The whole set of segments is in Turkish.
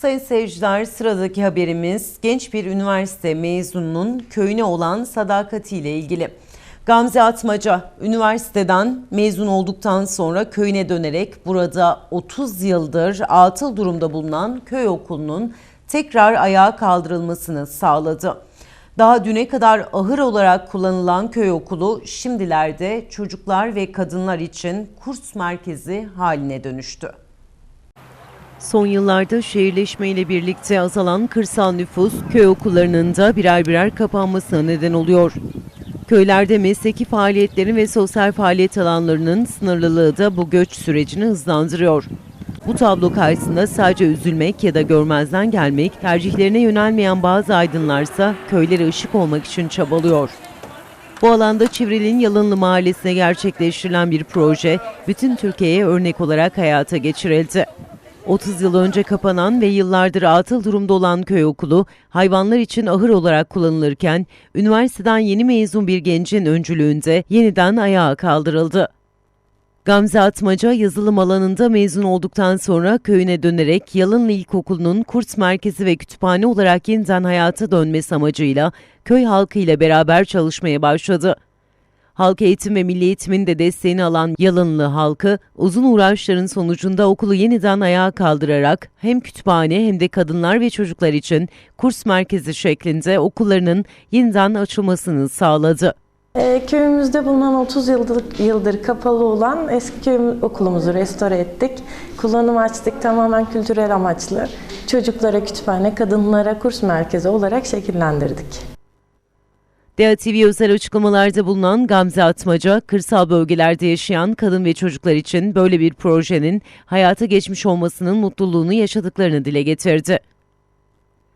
Sayın seyirciler sıradaki haberimiz genç bir üniversite mezununun köyüne olan sadakatiyle ilgili. Gamze Atmaca üniversiteden mezun olduktan sonra köyüne dönerek burada 30 yıldır atıl durumda bulunan köy okulunun tekrar ayağa kaldırılmasını sağladı. Daha düne kadar ahır olarak kullanılan köy okulu şimdilerde çocuklar ve kadınlar için kurs merkezi haline dönüştü. Son yıllarda şehirleşmeyle birlikte azalan kırsal nüfus köy okullarının da birer birer kapanmasına neden oluyor. Köylerde mesleki faaliyetlerin ve sosyal faaliyet alanlarının sınırlılığı da bu göç sürecini hızlandırıyor. Bu tablo karşısında sadece üzülmek ya da görmezden gelmek, tercihlerine yönelmeyen bazı aydınlarsa köylere ışık olmak için çabalıyor. Bu alanda Çivril'in Yalınlı Mahallesi'ne gerçekleştirilen bir proje bütün Türkiye'ye örnek olarak hayata geçirildi. 30 yıl önce kapanan ve yıllardır atıl durumda olan köy okulu hayvanlar için ahır olarak kullanılırken üniversiteden yeni mezun bir gencin öncülüğünde yeniden ayağa kaldırıldı. Gamze Atmaca yazılım alanında mezun olduktan sonra köyüne dönerek Yalınlı İlkokulu'nun kurs merkezi ve kütüphane olarak yeniden hayata dönmesi amacıyla köy halkı ile beraber çalışmaya başladı. Halk eğitim ve milli eğitimin de desteğini alan Yalınlı halkı uzun uğraşların sonucunda okulu yeniden ayağa kaldırarak hem kütüphane hem de kadınlar ve çocuklar için kurs merkezi şeklinde okullarının yeniden açılmasını sağladı. Ee, Köyümüzde bulunan 30 yıldır, yıldır kapalı olan eski köy okulumuzu restore ettik. Kullanım açtık tamamen kültürel amaçlı. Çocuklara kütüphane, kadınlara kurs merkezi olarak şekillendirdik. DEA özel açıklamalarda bulunan Gamze Atmaca, kırsal bölgelerde yaşayan kadın ve çocuklar için böyle bir projenin hayata geçmiş olmasının mutluluğunu yaşadıklarını dile getirdi.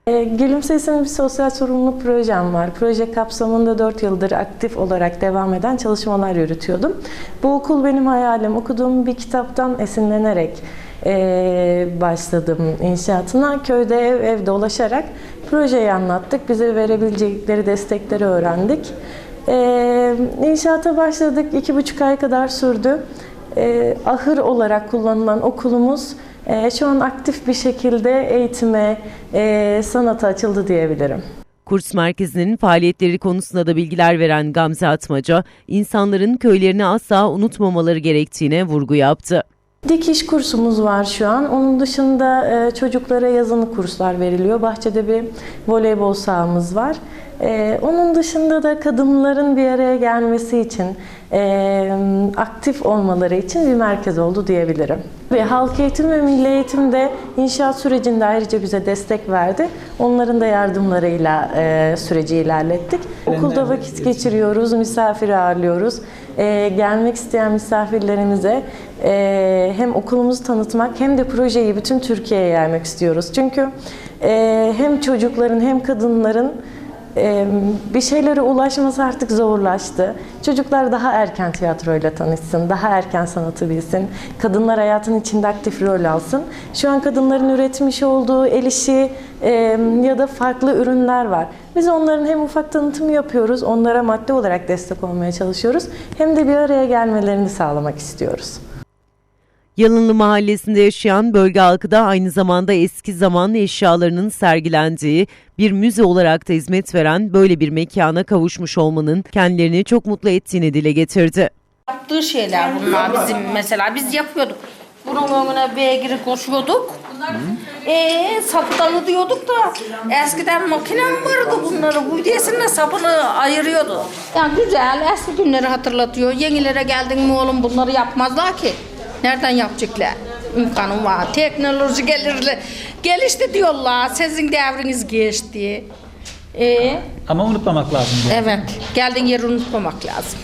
Ee, Gülümsesin bir sosyal sorumluluk projem var. Proje kapsamında 4 yıldır aktif olarak devam eden çalışmalar yürütüyordum. Bu okul benim hayalim. Okuduğum bir kitaptan esinlenerek ee, başladım inşaatına. Köyde ev ev dolaşarak projeyi anlattık. Bize verebilecekleri destekleri öğrendik. Ee, inşaata başladık. iki buçuk ay kadar sürdü. Ee, ahır olarak kullanılan okulumuz ee, şu an aktif bir şekilde eğitime, e, sanata açıldı diyebilirim. Kurs merkezinin faaliyetleri konusunda da bilgiler veren Gamze Atmaca, insanların köylerini asla unutmamaları gerektiğine vurgu yaptı. Dikiş kursumuz var şu an. Onun dışında e, çocuklara yazılı kurslar veriliyor. Bahçede bir voleybol sahamız var. E, onun dışında da kadınların bir araya gelmesi için, e, aktif olmaları için bir merkez oldu diyebilirim. Ve halk eğitim ve milli eğitim de inşaat sürecinde ayrıca bize destek verdi. Onların da yardımlarıyla süreci ilerlettik. Okulda vakit geçiriyoruz, misafir ağırlıyoruz. E, gelmek isteyen misafirlerimize e, hem okulumuzu tanıtmak hem de projeyi bütün Türkiye'ye yaymak istiyoruz. Çünkü e, hem çocukların hem kadınların e, bir şeylere ulaşması artık zorlaştı. Çocuklar daha erken tiyatroyla tanışsın, daha erken sanatı bilsin, kadınlar hayatın içinde aktif rol alsın. Şu an kadınların üretmiş olduğu el işi e, ya da farklı ürünler var. Biz onların hem ufak tanıtım yapıyoruz, onlara madde olarak destek olmaya çalışıyoruz, hem de bir araya gelmelerini sağlamak istiyoruz. Yalınlı Mahallesi'nde yaşayan bölge halkı da aynı zamanda eski zaman eşyalarının sergilendiği bir müze olarak da hizmet veren böyle bir mekana kavuşmuş olmanın kendilerini çok mutlu ettiğini dile getirdi. Yaptığı şeyler bunlar bizim mesela biz yapıyorduk. Bunun önüne beygiri koşuyorduk. Ee, sapı dalı diyorduk da eskiden makinem vardı bunları bu diyesinle sapını ayırıyordu. Yani güzel eski günleri hatırlatıyor. Yenilere geldin mi oğlum bunları yapmazlar ki. Nereden yapacaklar? İmkanım var. Teknoloji gelirle gelişti diyorlar. Sizin devriniz geçti. Ee, Ama unutmamak lazım. evet. Geldiğin yeri unutmamak lazım.